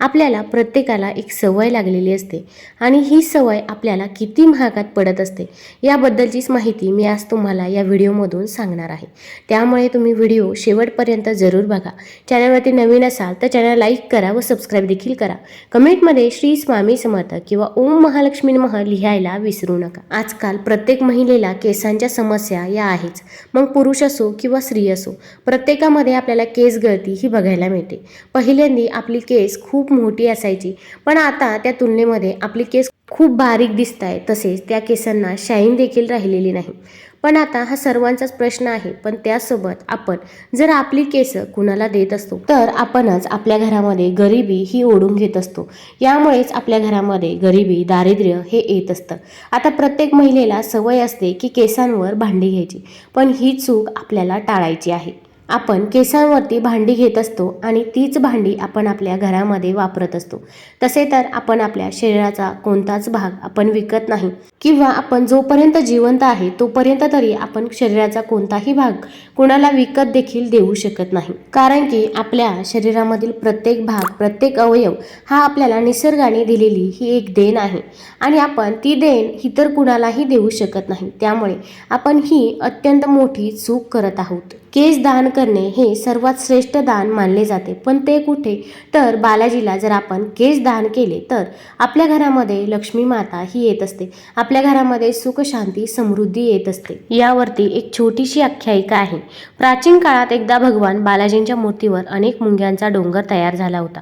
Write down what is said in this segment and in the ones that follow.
आपल्याला प्रत्येकाला एक सवय लागलेली असते. आणि ही सवय आपल्याला किती महागात पडत असते याबद्दलचीच माहिती मी आज तुम्हाला या व्हिडिओमधून सांगणार आहे. त्यामुळे तुम्ही व्हिडिओ शेवटपर्यंत जरूर बघा. चॅनलवरती नवीन असाल तर चॅनल लाईक करा व सबस्क्राईब देखील करा. कमेंटमध्ये श्री स्वामी समर्थ किंवा ओम महालक्ष्मी मह लिहायला विसरू नका. आजकाल प्रत्येक महिलेला केसांच्या समस्या या आहेच. मग पुरुष असो किंवा स्त्री असो प्रत्येकामध्ये आपल्याला केस गळती ही बघायला मिळते. पहिल्यांदी आपली केस खूप खूप मोठी असायची. पण आता त्या तुलनेमध्ये आपली केस खूप बारीक दिसत आहे. तसेच त्या केसांना शाईन देखील राहिलेली नाही. पण आता हा सर्वांचाच प्रश्न आहे. पण त्यासोबत आपण जर आपली केस कुणाला देत असतो तर आपणच आपल्या घरामध्ये गरिबी ही ओढून घेत असतो. यामुळेच आपल्या घरामध्ये गरिबी दारिद्र्य हे येत असतं. आता प्रत्येक महिलेला सवय असते की केसांवर भांडी घ्यायची. पण ही चूक आपल्याला टाळायची आहे. आपण केसांवरती भांडी घेत असतो आणि तीच भांडी आपण आपल्या घरामध्ये वापरत असतो. तसे तर आपण आपल्या शरीराचा कोणताच भाग आपण विकत नाही. किंवा आपण जोपर्यंत जिवंत आहे तोपर्यंत तरी आपण शरीराचा कोणताही भाग कुणाला विकत देखील देऊ शकत नाही. कारण की आपल्या शरीरामधील प्रत्येक भाग प्रत्येक अवयव हा आपल्याला निसर्गाने दिलेली ही एक देण आहे. आणि आपण ती देण इतर कुणालाही देऊ शकत नाही. त्यामुळे आपण ही अत्यंत मोठी चूक करत आहोत. केस दान करणे हे सर्वात श्रेष्ठ दान मानले जाते. पण ते कुठे? तर बालाजीला जर आपण केस दान केले तर आपल्या घरामध्ये लक्ष्मी माता ही येत असते. आपल्या घरामध्ये सुख शांती समृद्धी येत असते. यावरती एक छोटीशी आख्यायिका आहे. प्राचीन काळात एकदा भगवान बालाजींच्या मूर्तीवर अनेक मुंग्यांचा डोंगर तयार झाला होता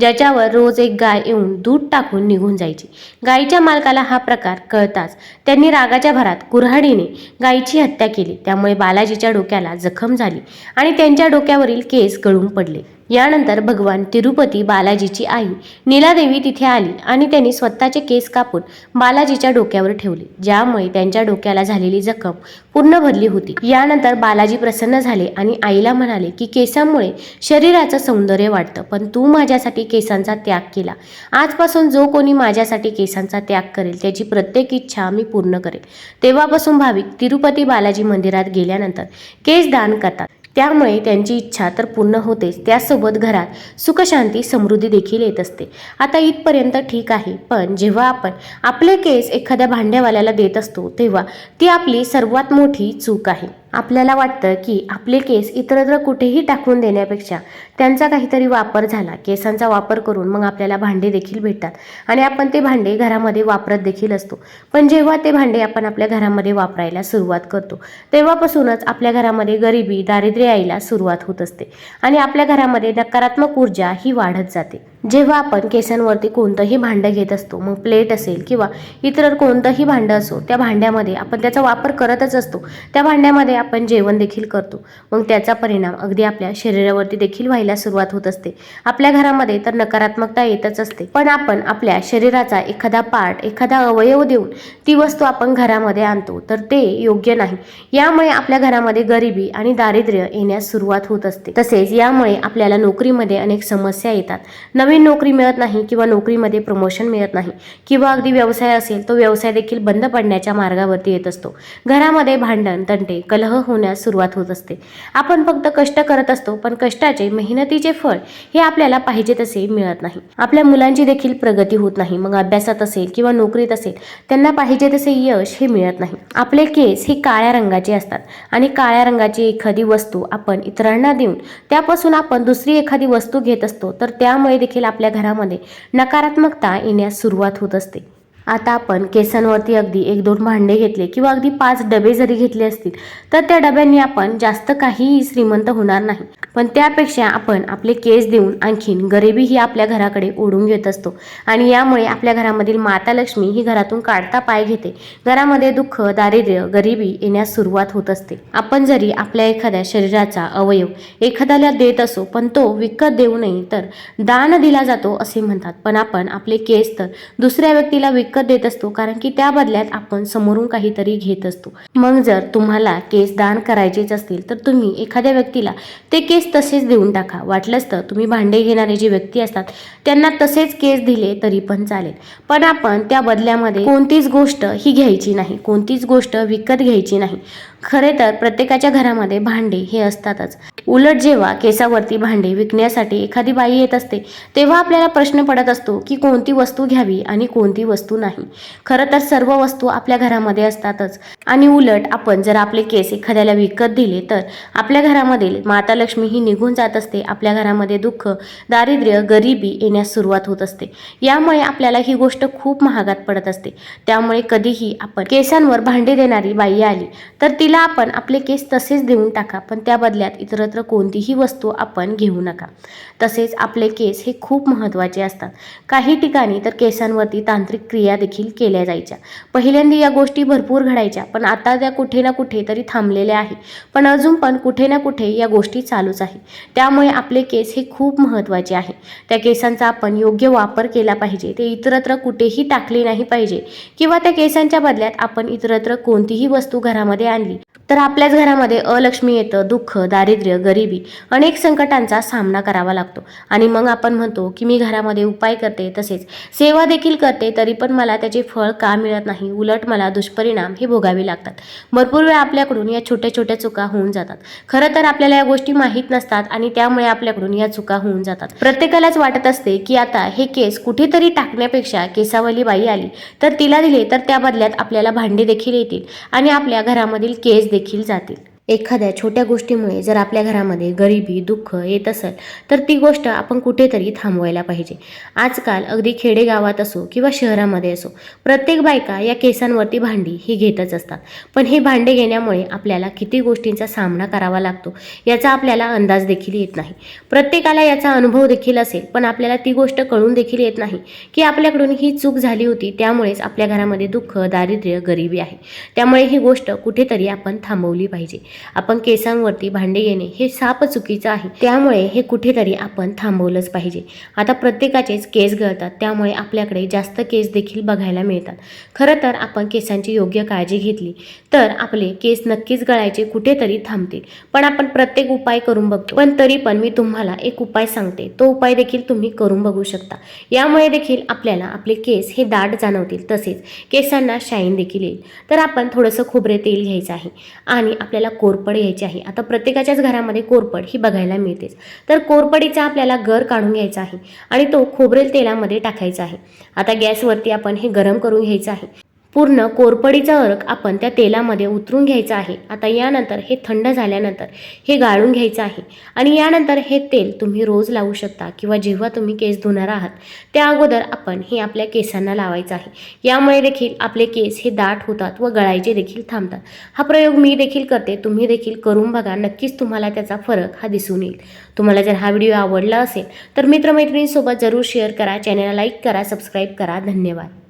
ज्याच्यावर रोज एक गाय येऊन दूध टाकून निघून जायची. गायीच्या मालकाला हा प्रकार कळताच त्यांनी रागाच्या भरात कुऱ्हाडीने गायीची हत्या केली. त्यामुळे बालाजीच्या डोक्याला जखम झाली आणि त्यांच्या डोक्यावरील केस गळून पडले. यानंतर भगवान तिरुपती बालाजीची आई नीलादेवी तिथे आली आणि त्यांनी स्वतःचे केस कापून बालाजीच्या डोक्यावर ठेवले ज्यामुळे त्यांच्या डोक्याला झालेली जखम पूर्ण भरली होती. यानंतर बालाजी प्रसन्न झाले आणि आईला म्हणाले की केसांमुळे शरीराचं सौंदर्य वाढतं पण तू माझ्यासाठी केसांचा त्याग केला. आजपासून जो कोणी माझ्यासाठी केसांचा त्याग करेल त्याची प्रत्येक इच्छा मी पूर्ण करेल. तेव्हापासून भाविक तिरुपती बालाजी मंदिरात गेल्यानंतर केस दान करतात. त्यामुळे त्यांची इच्छा तर पूर्ण होतेच. त्यासोबत घरात सुखशांती समृद्धी देखील येत असते. आता इथपर्यंत ठीक आहे पण जेव्हा आपण आपले केस एखाद्या भांड्यावाल्याला देत असतो तेव्हा ती आपली सर्वात मोठी चूक आहे. आपल्याला वाटतं की आपले केस इतरत्र कुठेही टाकून देण्यापेक्षा त्यांचा काहीतरी वापर झाला. केसांचा वापर करून मग आपल्याला भांडे देखील भेटतात. आणि आपण ते भांडे घरामध्ये वापरत देखील असतो. पण जेव्हा ते भांडे आपण आपल्या घरामध्ये वापरायला सुरुवात करतो तेव्हापासूनच आपल्या घरामध्ये गरिबी दारिद्र्य यायला सुरुवात होत असते. आणि आपल्या घरामध्ये नकारात्मक ऊर्जा ही वाढत जाते. जेव्हा आपण केसांवरती कोणतंही भांडं घेत असतो मग प्लेट असेल किंवा इतर कोणतंही भांडं असो त्या भांड्यामध्ये आपण त्याचा वापर करतच असतो. त्या भांड्यामध्ये आपण जेवण देखील करतो. मग त्याचा परिणाम अगदी आपल्या शरीरावरती देखील व्हायला सुरुवात होत असते. आपल्या घरामध्ये तर नकारात्मकता येतच असते. पण आपण आपल्या शरीराचा एखादा पार्ट एखादा अवयव देऊन ती वस्तू आपण घरामध्ये आणतो तर ते योग्य नाही. यामुळे आपल्या घरामध्ये गरिबी आणि दारिद्र्य येण्यास सुरुवात होत असते. तसेच यामुळे आपल्याला नोकरीमध्ये अनेक समस्या येतात. नवीन नोकरी मिळत नाही किंवा नोकरीमध्ये प्रमोशन मिळत नाही किंवा अगदी व्यवसाय असेल तो व्यवसाय देखील बंद पडण्याच्या मार्गावरती येत असतो. घरामध्ये भांडण तंटे कलह होण्यास सुरुवात होत असते. आपण फक्त कष्ट करत असतो पण कष्टाचे मेहनतीचे फळ हे आपल्याला पाहिजे तसे मिळत नाही. आपल्या मुलांची देखील प्रगती होत नाही मग अभ्यासात असेल किंवा नोकरीत असेल त्यांना पाहिजे तसे यश हे मिळत नाही. आपले केस हे काळ्या रंगाचे असतात आणि काळ्या रंगाची एखादी वस्तू आपण इतरांना देऊन त्यापासून आपण दुसरी एखादी वस्तू घेत असतो तर त्यामुळे देखील आपल्या घरामध्ये नकारात्मकता येण्यास सुरुवात होत असते. आता आपण केसांवरती अगदी एक दोन भांडे घेतले किंवा अगदी पाच डबे जरी घेतले असतील तर त्या डब्यांनी आपण जास्त काहीही श्रीमंत होणार नाही. पण त्यापेक्षा आपण आपले केस देऊन आणखीन गरिबी ही आपल्या घराकडे ओढून घेत असतो. आणि यामुळे आपल्या घरामधील माता लक्ष्मी ही घरातून काढता पाय घेते. घरामध्ये दुःख दारिद्र्य गरिबी येण्यास सुरुवात होत असते. आपण जरी आपल्या एखाद्या शरीराचा अवयव एखाद्याला देत असो पण तो विकत देऊ नये तर दान दिला जातो असे म्हणतात. पण आपण आपले केस तर दुसऱ्या व्यक्तीला विक विकत देत असतो कारण की त्या बदल्यात आपण समोरून काहीतरी घेत असतो. मग जर तुम्हाला केस दान करायचेच असतील तर तुम्ही एखाद्या व्यक्तीला ते केस तसेच देऊन टाका. वाटलंच तर तुम्ही भांडे घेणारे जे व्यक्ती असतात त्यांना तसेच केस दिले तरी पण चालेल. पण आपण त्या बदल्यामध्ये कोणतीच गोष्ट ही घ्यायची नाही कोणतीच गोष्ट विकत घ्यायची नाही. खरे तर प्रत्येकाच्या घरामध्ये भांडे हे असतातच. उलट जेव्हा केसावरती भांडे विकण्यासाठी एखादी बाई येत असते तेव्हा आपल्याला प्रश्न पडत असतो की कोणती वस्तू घ्यावी आणि कोणती वस्तू नाही. खरं तर सर्व वस्तू आपल्या घरामध्ये असतातच. आणि उलट आपण जर आपले केस एखाद्याला विकत दिले तर आपल्या घरामधील माता लक्ष्मी ही निघून जात असते. आपल्या घरामध्ये दुःख दारिद्र्य गरिबी येण्यास सुरुवात होत असते. यामुळे आपल्याला ही गोष्ट खूप महागात पडत असते. त्यामुळे कधीही आपण केसांवर भांडे देणारी बाई आली तर तिला आपण आपले केस तसेच देऊन टाका पण त्या बदल्यात इतरत्र कोणतीही वस्तू आपण घेऊ नका. तसेच आपले केस हे खूप महत्त्वाचे असतात. काही ठिकाणी तर केसांवरती तांत्रिक क्रिया देखील केल्या जायच्या. पहिल्यांदा या गोष्टी भरपूर घडायच्या पण आता त्या कुठे ना कुठे तरी थांबलेल्या आहे पण अजून पण कुठे ना कुठे या गोष्टी चालूच आहे त्यामुळे आपले केस हे खूप महत्त्वाचे आहे. त्या केसांचा आपण योग्य वापर केला पाहिजे. ते इतरत्र कुठेही टाकले नाही पाहिजे. किंवा त्या केसांच्या बदल्यात आपण इतरत्र कोणतीही वस्तू घरामध्ये आणली तर आपल्याच घरामध्ये अलक्ष्मी येतं दुःख दारिद्र्य गरिबी अनेक संकटांचा सामना करावा लागतो. आणि मग आपण म्हणतो की मी घरामध्ये उपाय करते तसेच सेवा देखील करते तरी पण मला त्याचे फळ का मिळत नाही? उलट मला दुष्परिणाम हे भोगावे लागतात. भरपूर वेळा आपल्याकडून या छोट्या छोट्या चुका होऊन जातात. खरं तर आपल्याला या गोष्टी माहीत नसतात आणि त्यामुळे आपल्याकडून या चुका होऊन जातात. प्रत्येकालाच वाटत असते की आता हे केस कुठेतरी टाकण्यापेक्षा केसावली बाई आली. तर तिला दिले तर त्या बदल्यात आपल्याला भांडे देखील येतील आणि आपल्या घरामधील केस देखील देखील जातील. एखाद्या छोट्या गोष्टीमुळे जर आपल्या घरामध्ये गरिबी दुःख येत असेल तर ती गोष्ट आपण कुठेतरी थांबवायला पाहिजे. आजकाल अगदी खेडेगावात असो किंवा शहरामध्ये असो प्रत्येक बायका या केसांवरती भांडी ही घेतच असतात. पण हे भांडे घेण्यामुळे आपल्याला किती गोष्टींचा सामना करावा लागतो याचा आपल्याला अंदाज देखील येत नाही. प्रत्येकाला याचा अनुभव देखील असेल पण आपल्याला ती गोष्ट कळून देखील येत नाही की आपल्याकडून ही चूक झाली होती त्यामुळेच आपल्या घरामध्ये दुःख दारिद्र्य गरिबी आहे. त्यामुळे ही गोष्ट कुठेतरी आपण थांबवली पाहिजे. आपण केसांवरती भांडे घेणे हे साप चुकीचं आहे. त्यामुळे हे कुठेतरी आपण थांबवलंच पाहिजे. आता प्रत्येकाचेच केस गळतात त्यामुळे आपल्याकडे जास्त केस देखील बघायला मिळतात. खरं तर आपण केसांची योग्य काळजी घेतली तर आपले केस नक्कीच गळायचे कुठेतरी थांबतील. पण आपण प्रत्येक उपाय करून बघतो. पण तरी पण मी तुम्हाला एक उपाय सांगते. तो उपाय देखील तुम्ही करून बघू शकता. यामुळे देखील आपल्याला आपले केस हे दाट जाणवतील. तसेच केसांना शाईन देखील येईल. तर आपण थोडंसं खोबरे तेल घ्यायचं आहे. आणि आपल्याला कोरपड यायची आहे. आता प्रत्येकाच्याच घरामध्ये कोरपड ही बघायला मिळतेच. तर कोरपडीचा आपल्याला गर काढून घ्यायचा आहे आणि तो खोबरेल तेलामध्ये टाकायचा आहे. आता गॅसवरती आपण हे गरम करून घ्यायचं आहे. पूर्ण कोरपडीचा अर्क आपण त्या तेलामध्ये उतरून घ्यायचा आहे. आता यानंतर हे थंड झाल्यानंतर हे गाळून घ्यायचं आहे. आणि यानंतर हे तेल तुम्ही रोज लावू शकता किंवा जेव्हा तुम्ही केस धुणार आहात त्या अगोदर आपण हे आपल्या केसांना लावायचं आहे. यामुळे देखील आपले केस हे दाट होतात व गळायचे देखील थांबतात. हा प्रयोग मी देखील करते. तुम्ही देखील करून बघा. नक्कीच तुम्हाला त्याचा फरक हा दिसून येईल. तुम्हाला जर हा व्हिडिओ आवडला असेल तर मित्रमैत्रिणींसोबत जरूर शेअर करा. चॅनलला लाईक करा सबस्क्राईब करा. धन्यवाद.